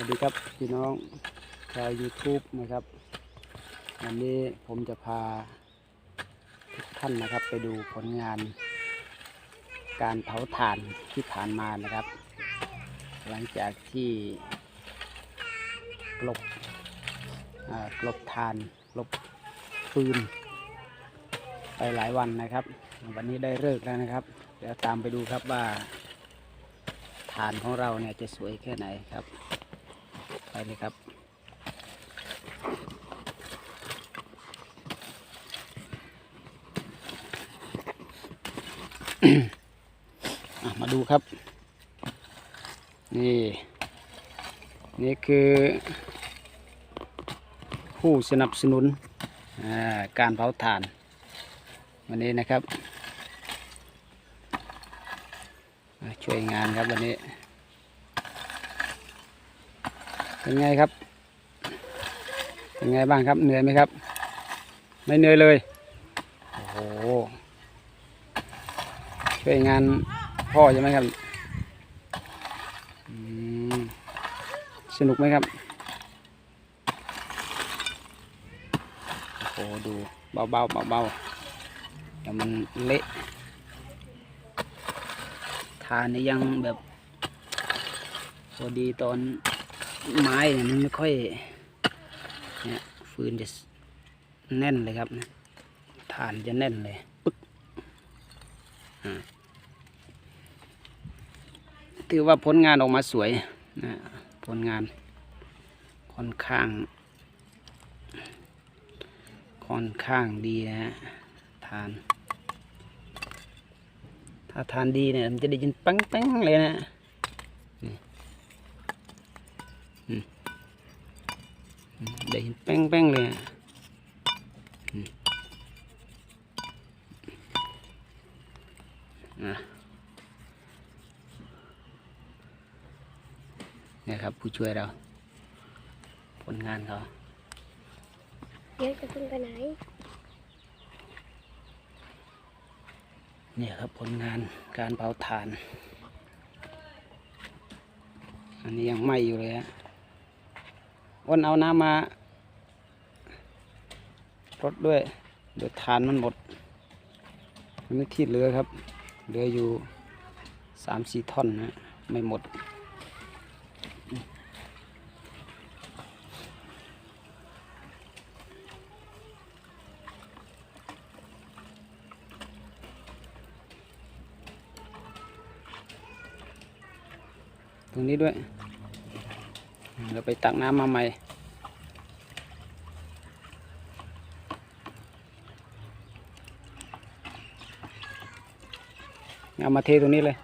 วัสดีครับพี่น้องชาว YouTube นะครับ วันนี้ผมจะพาทุกท่านนะครับ ไปดูผลงาน การเผาถ่านที่ผ่านมานะครับ หลังจากที่กลบกลบถ่านกลบฟืน ไปหลายวันนะครับ วันนี้ได้เลิกแล้วนะครับ เดี๋ยวตามไปดูครับว่าฐานของเราเนี่ยจะสวยแค่ไหนครับ ไปเลยครับ มาดูครับ นี่ นี่คือผู้สนับสนุนการเผาถ่าน วันนี้นะครับ ช่วยงานครับวันนี้ เป็นไงครับ เป็นไงบ้างครับ เหนื่อยไหมครับ ไม่เหนื่อยเลย โอ้โห ช่วยงานพ่อใช่ไหมครับ สนุกไหมครับ โอ้โห ดูเบาๆเบาเดี๋ยวมันเละทานนี่ยังแบบพอดีตอน ไม้เนี่ยมันไม่ค่อยเนี่ยฟืนจะแน่นเลยครับฐานจะแน่นเลยปึ๊กถือว่าผลงานออกมาสวยนะผลงานค่อนข้าง ค่อนข้างดีนะฮะทาน ถ้าทานดีเนี่ยมันจะได้ยินปังๆเลยนะ อืมได้ยินแป้งแป้งๆเลยอะอืมอะเนี่ยครับ ผู้ช่วยเรา ผลงานเขาเดี๋ยวจะขึ้นไปไหน เนี่ยครับผลงานการเผาถ่าน อันนี้ยังไหม้อยู่เลยฮะ อ้นเอาน้ำมารดด้วย เดี๋ยวถ่านมันหมดมันไม่ที่เหลือครับ เหลืออยู่สามสี่ท่อนนะไม่หมด ตรงนี้ด้วย เราไปตักน้ำมาใหม่ เอามาเทตรงนี้เลย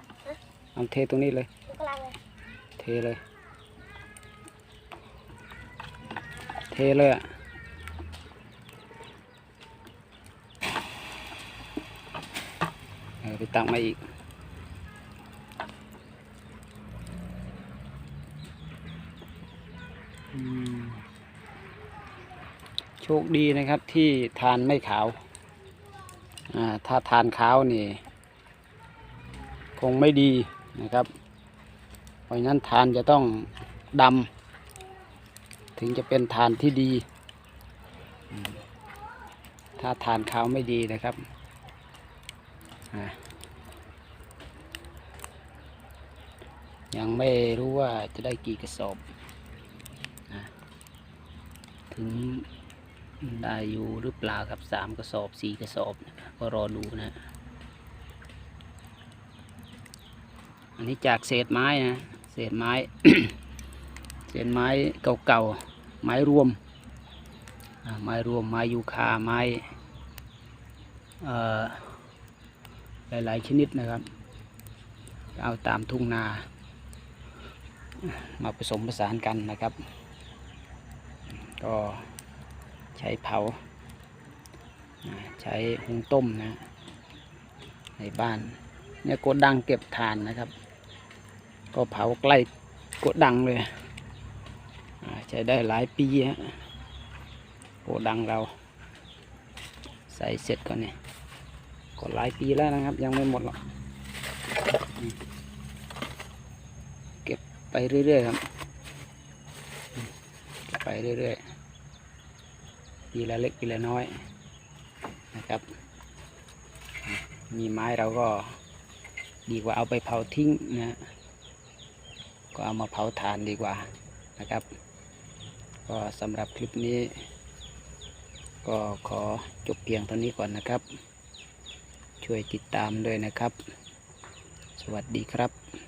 เอาเทตรงนี้เลย เทเลย เทเลยอะเออไปตักมาอีก อืม โชคดีนะครับที่ทานไม่ขาวอ่าถ้าทานขาวนี่คงไม่ดีนะครับ เพราะฉะนั้นทานจะต้องดำถึงจะเป็นทานที่ดี ถ้าทานขาวไม่ดีนะครับยังไม่รู้ว่าจะได้กี่กระสอบ ถึงได้อยู่หรือเปล่าครับสามกระสอบสี่กระสอบนะครับก็รอดูนะ อันนี้จากเศษไม้นะ เศษไม้ เศษไม้เก่าๆ ไม้รวม ไม้รวม ไม้ยูคา ไม้หลายๆชนิดนะครับ เอาตามทุ่งนา มาผสมผสานกันนะครับ ก็ใช้เผา ใช้หุงต้มนะ ในบ้าน เนี่ยโกดังเก็บถ่านนะครับ ก็เผาใกล้โกดังเลย ใช้ได้หลายปีฮะโกดังเรา ใส่เสร็จก่อนเนี่ยก็หลายปีแล้วนะครับ ยังไม่หมดหรอกเก็บไปเรื่อยๆครับ ไปเรื่อยๆปีละเล็กปีละน้อยนะครับ มีไม้เราก็ดีกว่าเอาไปเผาทิ้งนะก็เอามาเผาถ่านดีกว่านะครับ ก็สำหรับคลิปนี้ ก็ขอจบเพียงเท่านี้ก่อนนะครับ ช่วยติดตามด้วยนะครับ สวัสดีครับ